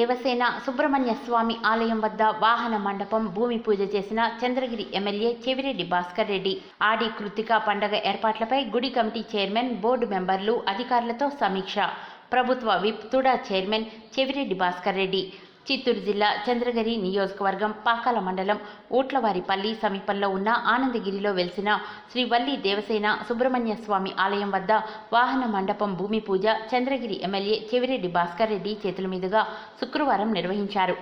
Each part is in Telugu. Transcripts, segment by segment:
దేవసేన సుబ్రహ్మణ్య స్వామి ఆలయం వద్ద వాహన మండపం భూమి పూజ చేసిన చంద్రగిరి ఎమ్మెల్యే చెవిరెడ్డి భాస్కర్ రెడ్డి. ఆడి కృతిక పండగ ఏర్పాట్లపై గుడి కమిటీ చైర్మన్ బోర్డు మెంబర్లు అధికారులతో సమీక్ష. ప్రభుత్వ విప్ తుడా చైర్మన్ చెవిరెడ్డి భాస్కర్ రెడ్డి. చిత్తూరు జిల్లా చంద్రగిరి నియోజకవర్గం పాకాల మండలం ఓట్లవారిపల్లి సమీపంలో ఉన్న ఆనందగిరిలో వెలిసిన శ్రీ వల్లి దేవసేన సుబ్రహ్మణ్య స్వామి ఆలయం వద్ద వాహన మండపం భూమి పూజ చంద్రగిరి ఎమ్మెల్యే చెవిరెడ్డి భాస్కర్ రెడ్డి చేతుల మీదుగా శుక్రవారం నిర్వహించారు.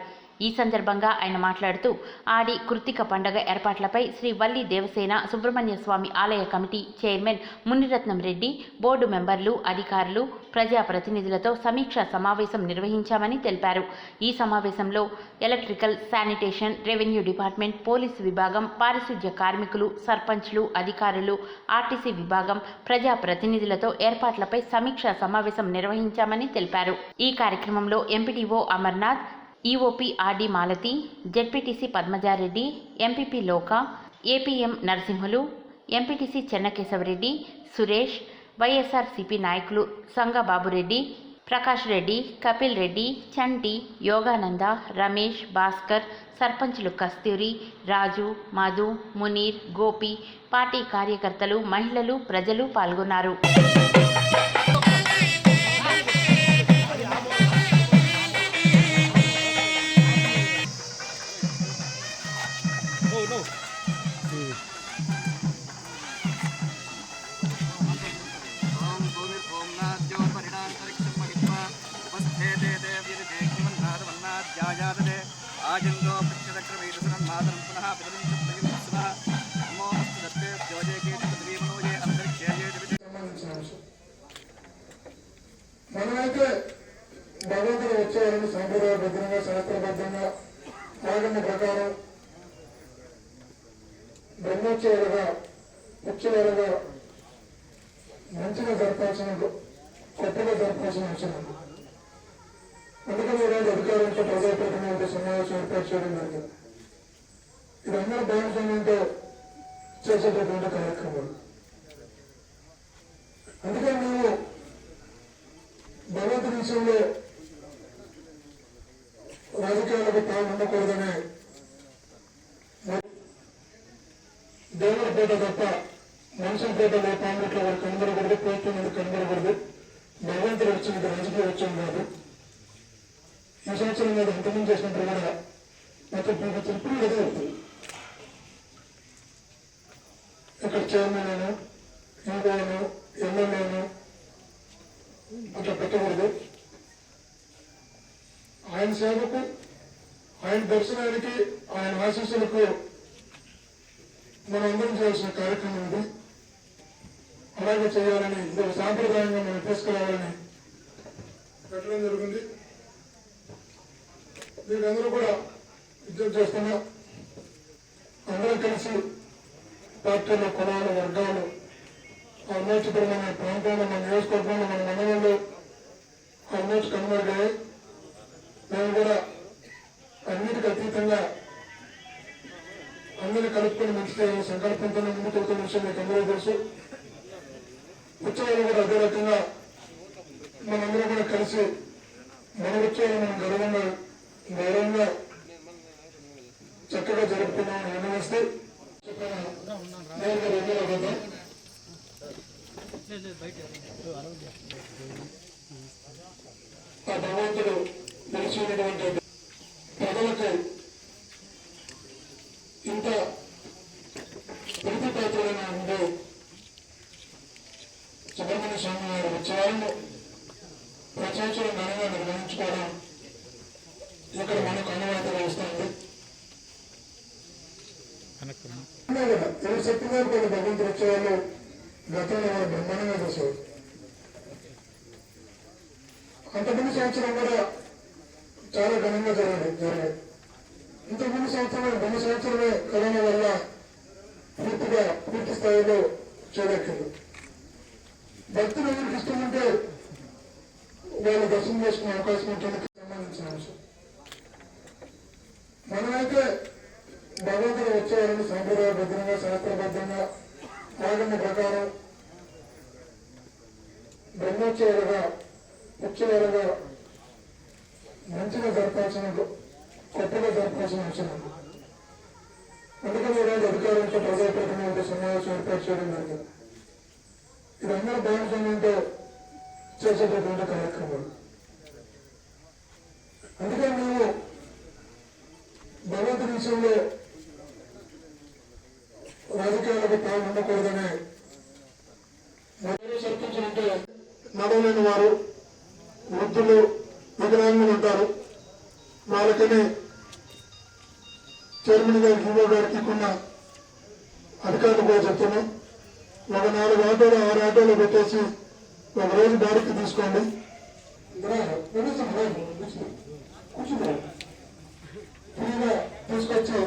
ఈ సందర్భంగా ఆయన మాట్లాడుతూ ఆడి కృతిక పండగ ఏర్పాట్లపై శ్రీ వల్లి దేవసేన సుబ్రహ్మణ్య స్వామి ఆలయ committee chairman Muniratnam Reddy board మెంబర్లు అధికారులు ప్రజాప్రతినిధులతో సమీక్షా సమావేశం నిర్వహించామని తెలిపారు. ఈ సమావేశంలో electrical sanitation revenue department police విభాగం పారిశుధ్య కార్మికులు సర్పంచ్లు అధికారులు ఆర్టీసీ విభాగం ప్రజాప్రతినిధులతో ఏర్పాట్లపై సమీక్షా సమావేశం నిర్వహించామని తెలిపారు. ఈ కార్యక్రమంలో MPDO Amarnath EOP RD Malathi ZPTC Padmaja Reddy MPP Loka APM Narasimhulu MPTC Chennakesava Reddy Suresh YSRCP నాయకులు సంగబాబురెడ్డి ప్రకాష్ రెడ్డి కపిల్ రెడ్డి చంటి యోగానంద రమేష్ భాస్కర్ సర్పంచులు కస్తూరి రాజు మధు మునీర్ గోపి పార్టీ కార్యకర్తలు మహిళలు ప్రజలు పాల్గొన్నారు. మనమైతే భగవంతుడు వచ్చేవారిని సాంప్రదాయబద్ధంగా శాస్త్రబద్ధంగా ఆగమ ప్రకారం బ్రహ్మోత్సవాలుగా ఉత్సవాలుగా మంచిగా జరపాల్సిన గొప్పగా జరపాల్సిన అవసరం అందుకని ఈరోజు అధికారులతో ప్రజాప్రతినిధులతో సమావేశం ఏర్పాటు చేయడం జరిగింది. ఇవన్నీ అందరూ భాగస్వామ్యంతో చేసేటటువంటి కార్యక్రమాలు అందుకని మేము భగవంతుడి విషయంలో రాజకీయాలకు తాము ఉండకూడదని దేవుడి పేట తప్ప మనుషుల పేట పాముట్లో వారు కనబడకూడదు కోర్టు మీద కనబడకూడదు. భగవంతుడు వచ్చినది రాజకీయ వచ్చం కాదు. ఈ సంవత్సరం మీద ఇంతకుముందు చేసినప్పుడు కూడా మొత్తం ప్రభుత్వం ఇప్పుడు అదే అవుతుంది ఇక్కడ చైర్మన్ అయినా ఇంకోను ఎమ్మెల్యేను అట్లా పెట్టకూడదు. ఆయన సేవకు ఆయన దర్శనానికి ఆయన ఆశీస్సులకు మనం అందరం చేయాల్సిన కార్యక్రమం ఉంది అలాగే చేయాలని ఇది సాంప్రదాయంగా మనం తీసుకురావాలని పెట్టడం జరిగింది మీరందరూ కూడా విజ్ఞప్తి చేస్తున్నా అందరం కలిసి పార్టీలు కులాలు వర్గాలు ఆల్మోస్ట్ ఇప్పుడు మన ప్రాంతంలో మన నియోజకవర్గంలో మన మండలంలో ఆల్మోస్ట్ కనుమరుగాయి మేము కూడా అన్నిటికీ అతీతంగా అందరినీ కలుపుకొని మంచి సంకల్పంతో ముందుకు వెళ్తున్న విషయం మీకు అందరూ తెలుసు. ఉత్సవాలు కూడా అదే రకంగా మనందరం కూడా కలిసి మన ఉత్సవాలు మనం గర్వంగా తెలిసినటువంటి ప్రజలకు ఇంత ప్రీతిపాత్రులైన ఉండే సుబ్రహ్మణ్య స్వామి వారి ఉత్సవాలను ప్రతి సంవత్సరం ఘనంగా నిర్వహించుకోవడం ఇక్కడ మనకు అనువాదం వస్తుంది ఎవరు చెప్పినారు కదా భగవంతుడు ఉత్సవాలు గతంలో బ్రహ్మాండంగా చేసేవారు. అంతకుముందు సంవత్సరం కూడా చాలా ఘనంగా జరిగింది. జరగదు. ఇంతకుముందు సంవత్సరం రెండు సంవత్సరమే కరోనా వల్ల పూర్తిగా పూర్తి స్థాయిలో చేరెక్కింది భక్తులు ఎవరికి ఇష్టం ఉంటే వాళ్ళు దర్శనం చేసుకునే అవకాశం ఉంటుంది సంబంధించిన అంశం. మనమైతే భగవంతుడు వచ్చేవారిని సాంప్రదాయబద్ధంగా శాస్త్రబద్ధంగా ఆగమ ప్రకారం బ్రహ్మోత్సవాలుగా ఉత్సవాలుగా మంచిగా జరపాల్సిన కొత్తగా జరపాల్సిన అవసరం ఉంది. అందుకని ఈరోజు అధికారులతో ప్రజాప్రతినిధులతో సమావేశం ఏర్పాటు చేయడం జరిగింది. ఇది అందరూ భాగస్వామ్యంతో చేసేటటువంటి కార్యక్రమాలు అందుకని మేము భగవంతుని విషయంలో రాజకీయాలకు తాము ఉండకూడదని మొదటి సర్పంచులు అంటే నడవలేని వారు వృద్ధులు వికలాంగులు ఉంటారు వాళ్ళకనే చైర్మన్ గారికి ఈవో గారికి కొన్న అధికారులు కూడా చెప్తున్నాం. ఒక నాలుగు ఆటోలు ఆరు ఆటోలు పెట్టేసి ఒక రోజు బాడీకి తీసుకోండి. ఫ్రీగా తీసుకొచ్చి